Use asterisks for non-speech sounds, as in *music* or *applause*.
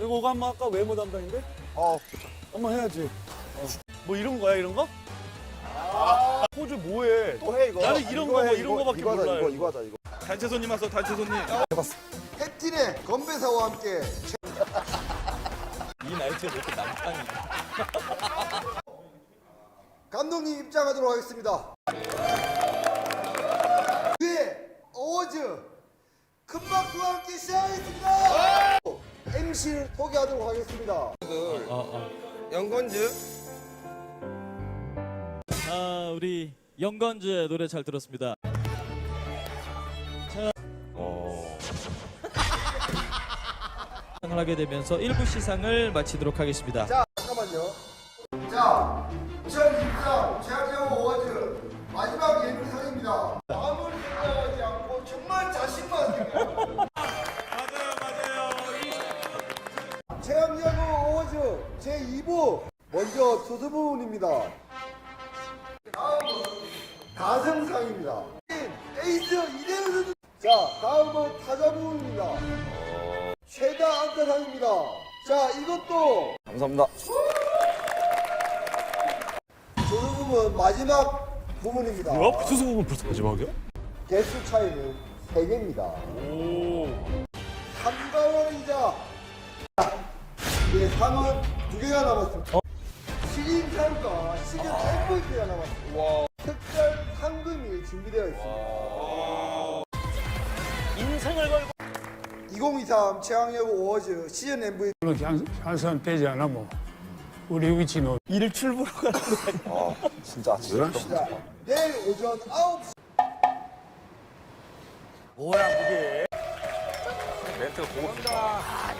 이거 한번 아까 외모 담당인데? 어. 한번 해야지. 어. 뭐 이런 거야 이런 거? 포즈 뭐해? 또 해 이거. 나는 이런 거, 뭐 이런 거밖에 이거 하자, 몰라요. 이거 이거 하자 이거. 단체 손님 왔어 단체 손님. 캡틴의 건배사와 함께 이 나이트에 이렇게 남탕이. *laughs* 감독님 입장하도록 하겠습니다. 그의 어워즈 큰 박수와 함께 시작하겠습니다. MC를 소개하도록 하겠습니다. 영건즈 아, 우리 영건주의 노래 잘 들었습니다. 자, 시상을 하게 되면서 1부 시상을 마치도록 하겠습니다. 자, 잠깐만요. 자, 2023 최악의 어워즈 최악의 어워즈 제2부 먼저 투수 부분입니다. 다음은 가성상입니다. 에이스 이대훈 선수. 자, 다음은 타자 부분입니다. 최다 안타상입니다. 자, 이것도 감사합니다. 조수 부분 마지막 부분입니다. 뭐야? 수수 부분 벌써 마지막이야? 개수 차이는 3개입니다. 오. 삼가왕이자 예, 상은 두 개가 남았습니다. 시인상과 시즌 MVP가 남았습니다. 특별 상금이 준비되어 있습니다. 인생을 걸고. 2023 최강야구 어워즈 시즌 MVP 그렇게 한, 한선 되지 않아 뭐 우리 위치는 일을 출보로 가는 거 *laughs* 진짜 아침 자, 내일 오전 9시 뭐야 그게? 멘트가 고급지다.